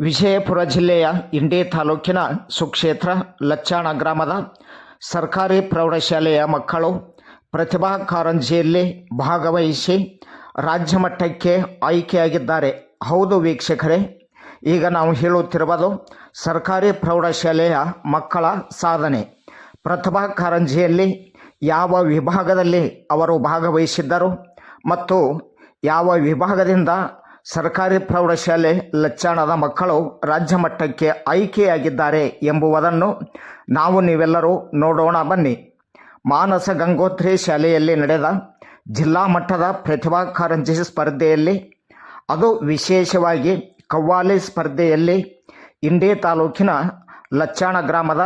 ವಿಜಯಪುರ ಜಿಲ್ಲೆಯ ಇಂಡಿ ತಾಲೂಕಿನ ಸುಕ್ಷೇತ್ರ ಲಚ್ಚಾಣ ಗ್ರಾಮದ ಸರ್ಕಾರಿ ಪ್ರೌಢಶಾಲೆಯ ಮಕ್ಕಳು ಪ್ರತಿಭಾ ಕಾರಂಜಿಯಲ್ಲಿ ಭಾಗವಹಿಸಿ ರಾಜ್ಯ ಮಟ್ಟಕ್ಕೆ ಆಯ್ಕೆಯಾಗಿದ್ದಾರೆ. ಹೌದು ವೀಕ್ಷಕರೇ, ಈಗ ನಾವು ಹೇಳುತ್ತಿರುವುದು ಸರ್ಕಾರಿ ಪ್ರೌಢಶಾಲೆಯ ಮಕ್ಕಳ ಸಾಧನೆ. ಪ್ರತಿಭಾ ಕಾರಂಜಿಯಲ್ಲಿ ಯಾವ ವಿಭಾಗದಲ್ಲಿ ಅವರು ಭಾಗವಹಿಸಿದ್ದರು ಮತ್ತು ಯಾವ ವಿಭಾಗದಿಂದ ಸರ್ಕಾರಿ ಪ್ರೌಢಶಾಲೆ ಲಚ್ಚಾಣದ ಮಕ್ಕಳು ರಾಜ್ಯ ಮಟ್ಟಕ್ಕೆ ಆಯ್ಕೆಯಾಗಿದ್ದಾರೆ ಎಂಬುವುದನ್ನು ನಾವು ನೀವೆಲ್ಲರೂ ನೋಡೋಣ ಬನ್ನಿ. ಮಾನಸ ಗಂಗೋತ್ರಿ ಶಾಲೆಯಲ್ಲಿ ನಡೆದ ಜಿಲ್ಲಾ ಮಟ್ಟದ ಪ್ರತಿಭಾ ಕಾರಂಜಿ ಸ್ಪರ್ಧೆಯಲ್ಲಿ ಅದು ವಿಶೇಷವಾಗಿ ಕವ್ವಾಲಿ ಸ್ಪರ್ಧೆಯಲ್ಲಿ ಇಂಡಿ ತಾಲೂಕಿನ ಲಚ್ಚಾಣ ಗ್ರಾಮದ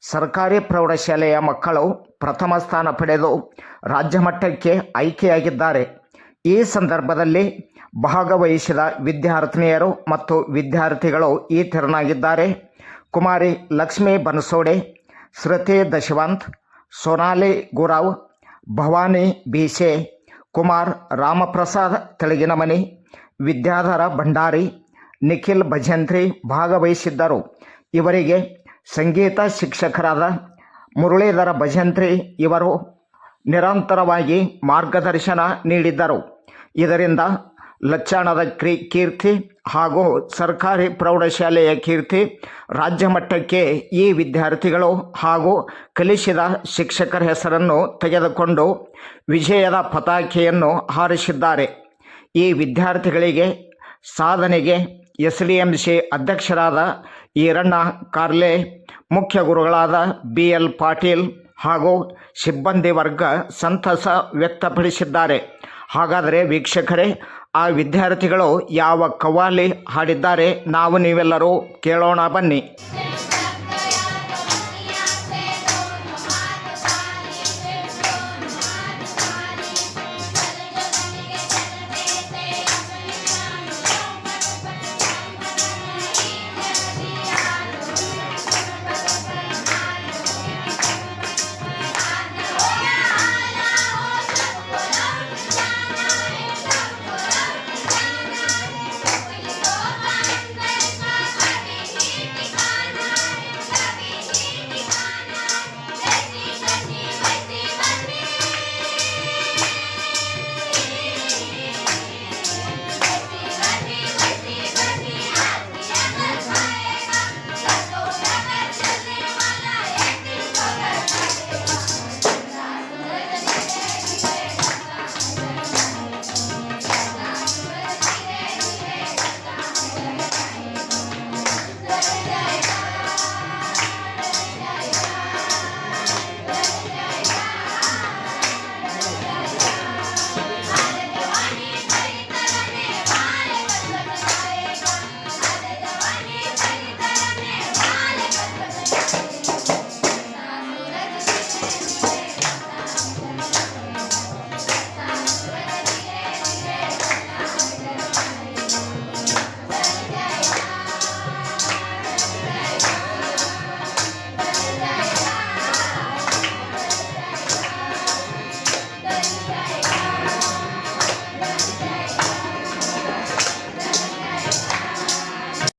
ಸರ್ಕಾರಿ ಪ್ರೌಢಶಾಲೆಯ ಮಕ್ಕಳು ಪ್ರಥಮ ಸ್ಥಾನ ಪಡೆದು ರಾಜ್ಯ ಮಟ್ಟಕ್ಕೆ ಆಯ್ಕೆಯಾಗಿದ್ದಾರೆ. ಈ ಸಂದರ್ಭದಲ್ಲಿ ಭಾಗವಹಿಸಿದ ವಿದ್ಯಾರ್ಥಿನಿಯರು ಮತ್ತು ವಿದ್ಯಾರ್ಥಿಗಳು ಈ ತೆರನಾಗಿದ್ದಾರೆ ಕುಮಾರಿ ಲಕ್ಷ್ಮೀ ಬನಸೋಡೆ, ಶ್ರುತಿ ದಶವಂತ್, ಸೋನಾಲಿ ಗುರಾವ್, ಭವಾನಿ ಬೀಸೆ, ಕುಮಾರ್ ರಾಮಪ್ರಸಾದ್ ತೆಳಗಿನಮನಿ ವಿದ್ಯಾಧರ ಭಂಡಾರಿ, ನಿಖಿಲ್ ಭಜಂತ್ರಿ ಭಾಗವಹಿಸಿದ್ದರು. ಇವರಿಗೆ ಸಂಗೀತ ಶಿಕ್ಷಕರಾದ ಮುರಳೀಧರ ಭಜಂತ್ರಿ ಇವರು ನಿರಂತರವಾಗಿ ಮಾರ್ಗದರ್ಶನ ನೀಡಿದ್ದರು. ಇದರಿಂದ ಲಚ್ಚಾಣದ ಕ್ರಿ ಕೀರ್ತಿ ಹಾಗೂ ಸರ್ಕಾರಿ ಪ್ರೌಢಶಾಲೆಯ ಕೀರ್ತಿ ರಾಜ್ಯ ಮಟ್ಟಕ್ಕೆ ಈ ವಿದ್ಯಾರ್ಥಿಗಳು ಹಾಗೂ ಕಲಿಸಿದ ಶಿಕ್ಷಕರ ಹೆಸರನ್ನು ತೆಗೆದುಕೊಂಡು ವಿಜಯದ ಪತಾಕೆಯನ್ನು ಹಾರಿಸಿದ್ದಾರೆ. ಈ ವಿದ್ಯಾರ್ಥಿಗಳಿಗೆ ಸಾಧನೆಗೆ ಎಸ್ ಡಿ ಎಂ ಸಿ ಅಧ್ಯಕ್ಷರಾದ ಈರಣ್ಣ ಕಾರ್ಲೆ, ಮುಖ್ಯ ಗುರುಗಳಾದ ಬಿ ಎಲ್ ಪಾಟೀಲ್ ಹಾಗೂ ಸಿಬ್ಬಂದಿ ವರ್ಗ ಸಂತಸ ವ್ಯಕ್ತಪಡಿಸಿದ್ದಾರೆ. ಹಾಗಾದರೆ ವೀಕ್ಷಕರೇ ಆ ವಿದ್ಯಾರ್ಥಿಗಳು ಯಾವ ಕವಾಲಿ ಹಾಡಿದ್ದಾರೆ ನಾವು ನೀವೆಲ್ಲರೂ ಕೇಳೋಣ ಬನ್ನಿ.